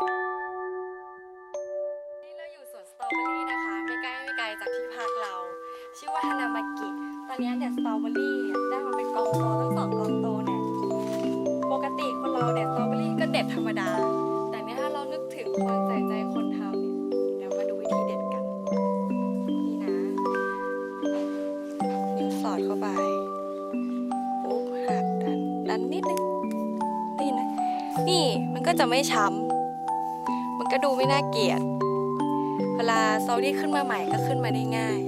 นี่เราอยู่สวนสตรอเบอรี่นะคะ ไม่ใกล้ไม่ไกลจากที่พักเรา ชื่อว่าฮานามากิ ตอนนี้เด็ดสตรอเบอรี่ได้มาเป็นกองโตทั้งสองกองโตเนี่ย ปกติคนเราเด็ดสตรอเบอรี่ก็เด็ดธรรมดา แต่เนี่ยถ้าเรานึกถึงคนใส่ใจคนทำเนี่ยเดี๋ยวมาดูวิธีเด็ดกัน นี่นะนิ้วสอดเข้าไปปุ๊บหักดันดันนิดนึงนี่นะ นี่มันก็จะไม่ช้ำ ก็ดูไม่น่าเกลียด เวลาซอรี่ขึ้นมาใหม่ก็ขึ้นมาได้ง่าย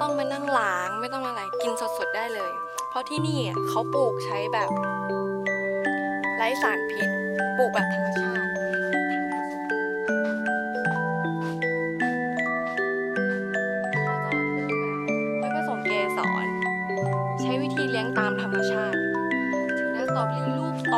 ต้องมานั่งล้างไม่ต้องอะไรกินสดๆได้เลย เพราะที่นี่เขาปลูกใช้แบบ ไร้สารพิษปลูกแบบธรรมชาติไม่ผสมเกสรใช้วิธีเลี้ยงตามธรรมชาติ ถึงได้สตรอเบอรี่ลูกโต